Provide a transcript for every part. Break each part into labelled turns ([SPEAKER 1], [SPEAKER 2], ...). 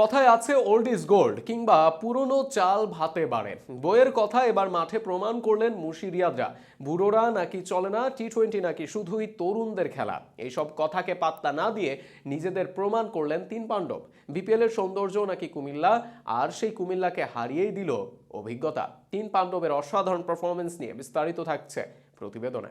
[SPEAKER 1] কথায় আছে old is gold কিংবা পুরনো চাল ভাতে বাড়ে। বইয়ের কথা এবার মাঠে প্রমাণ করলেন মুশিরিয়াদরা বুড়োরা নাকি চলে না টি টোয়েন্টি নাকি শুধুই তরুণদের খেলা। এইসব কথাকে পাত্তা না দিয়ে নিজেদের প্রমাণ করলেন তিন পাণ্ডব। বিপিএল এর সৌন্দর্য নাকি কুমিল্লা, আর সেই কুমিল্লাকে হারিয়েই দিল অভিজ্ঞতা। তিন পাণ্ডবের অসাধারণ পারফরমেন্স নিয়ে বিস্তারিত থাকছে প্রতিবেদনে।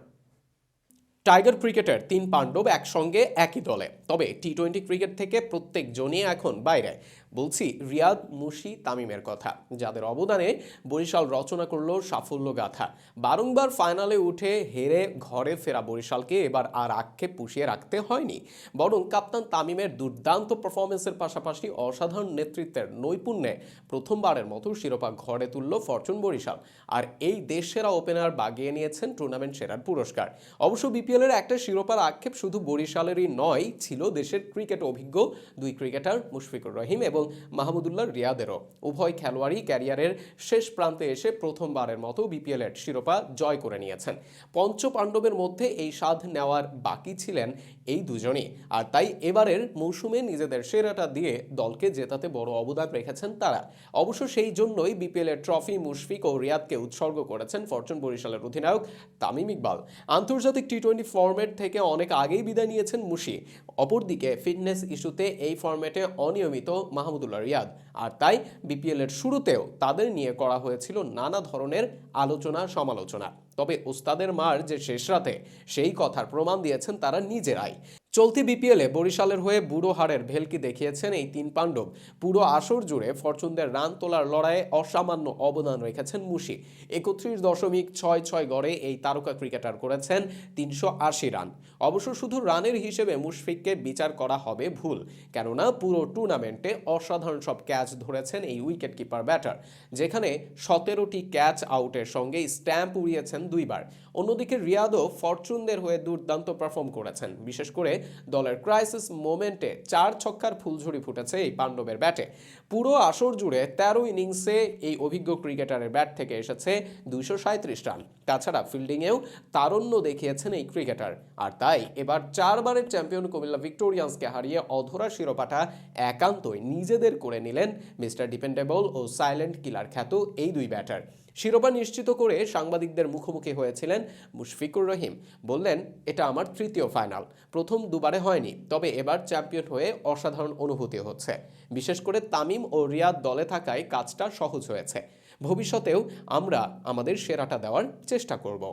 [SPEAKER 1] টাইগার ক্রিকেটের তিন পাণ্ডব একসঙ্গে একই দলে। তবে টি টোয়েন্টি ক্রিকেট থেকে প্রত্যেকজনই এখন বাইরে। বলছি রিয়াদ মুশি তামিমের কথা, যাদের অবদানে বরিশাল রচনা করল সাফল্য গাথা। বারংবার ফাইনালে উঠে হেরে ঘরে ফেরা বরিশালকে এবার আর আক্ষেপ পুষিয়ে রাখতে হয়নি। বরং কাপ্তান তামিমের দুর্দান্ত পারফরমেন্সের পাশাপাশি অসাধারণ নেতৃত্বের নৈপুণ্যে প্রথমবারের মতো শিরোপা ঘরে তুলল ফরচুন বরিশাল। আর এই দেশ সেরা ওপেনার বাগিয়ে নিয়েছেন টুর্নামেন্ট সেরার পুরস্কার। অবশ্য বিপিএলের একটা শিরোপার আক্ষেপ শুধু বরিশালেরই নয়, ছিল দেশের ক্রিকেট অভিজ্ঞ দুই ক্রিকেটার মুশফিকুর রহিম এবং মাহমুদুল্লাহ রিয়াদেরও। উভয় খেলোয়াড়ই ক্যারিয়ারের শেষ প্রান্তে এসে প্রথমবারের মতো বিপিএলের শিরোপা জয় করে নিয়েছেন। পঞ্চ পাণ্ডবের মধ্যে এই স্বাদ নেওয়ার বাকি ছিলেন এই দুজনই। আর তাই এবারের মৌসুমে নিজেদের সেরাটা দিয়ে দলকে জেতাতে বড় অবদান রেখেছেন তারা। অবশ্য সেই জন্যই বিপিএল এর ট্রফি মুশফিক ও রিয়াদকে উৎসর্গ করেছেন ফরচুন বরিশালের অধিনায়ক তামিম ইকবাল। আন্তর্জাতিক টি টোয়েন্টি ফরম্যাট থেকে অনেক আগেই বিদায় নিয়েছেন মুশি। অপরদিকে ফিটনেস ইস্যুতে এই ফরম্যাটে অনিয়মিত মাহমুদুল্লাহ রিয়াদ। আর তাই বিপিএলের শুরুতেও তাদের নিয়ে করা হয়েছিল নানা ধরনের আলোচনা, সমালোচনা। তবে ওস্তাদের মার যে শেষ রাতে, সেই কথার প্রমাণ দিয়েছেন তারা নিজেরাই। চলতি বিপিএলে বরিশালের হয়ে বুড়ো হারের ভেলকি দেখিয়েছেন এই তিন পাণ্ডব। পুরো আসর জুড়ে ফরচুনদের রান তোলার লড়াইয়ে অসামান্য অবদান রেখেছেন মুশি। একত্রিশ দশমিক ছয় ছয় গড়ে এই তারকা ক্রিকেটার করেছেন তিনশো আশি রান। অবশ্য শুধু রানের হিসেবে মুশফিককে বিচার করা হবে ভুল, কেননা পুরো টুর্নামেন্টে অসাধারণ সব ক্যাচ ধরেছেন এই উইকেট কিপার ব্যাটার, যেখানে সতেরোটি ক্যাচ আউটের সঙ্গে স্ট্যাম্প উড়িয়েছেন দুইবার। অন্যদিকে রিয়াদও ফরচুনদের হয়ে দুর্দান্ত পারফর্ম করেছেন। বিশেষ করে দলের ক্রাইসিস মোমেন্টে চার ছক্কার ফুলঝুরি ফুটেছে এই পাণ্ডবের ব্যাটে। পুরো আসর জুড়ে তেরো ইনিংসে এই অভিজ্ঞ ক্রিকেটারের ব্যাট থেকে এসেছে দুইশো রান। তাছাড়া ফিল্ডিংয়েও তারণ্য দেখিয়েছেন এই ক্রিকেটার। আর তাই এবার চারবারের চ্যাম্পিয়ন কুমিল্লা ভিক্টোরিয়ান্সকে হারিয়ে অধরা শিরোপাটা একান্তই নিজেদের করে নিলেন মিস্টার ডিপেন্ডেবল ও সাইলেন্ট কিলার খ্যাত এই দুই ব্যাটার। শিরোপা নিশ্চিত করে সাংবাদিকদের মুখোমুখি হয়েছিলেন মুশফিকুর রহিম। বললেন, এটা আমার তৃতীয় ফাইনাল প্রথম দুবারে হয়নি, তবে এবার চ্যাম্পিয়ন হয়ে অসাধারণ অনুভূতি হচ্ছে। বিশেষ করে তামিম ও রিয়াদ দলে থাকায় কাজটা সহজ হয়েছে। ভবিষ্যতেও আমরা আমাদের সেরাটা দেওয়ার চেষ্টা করব।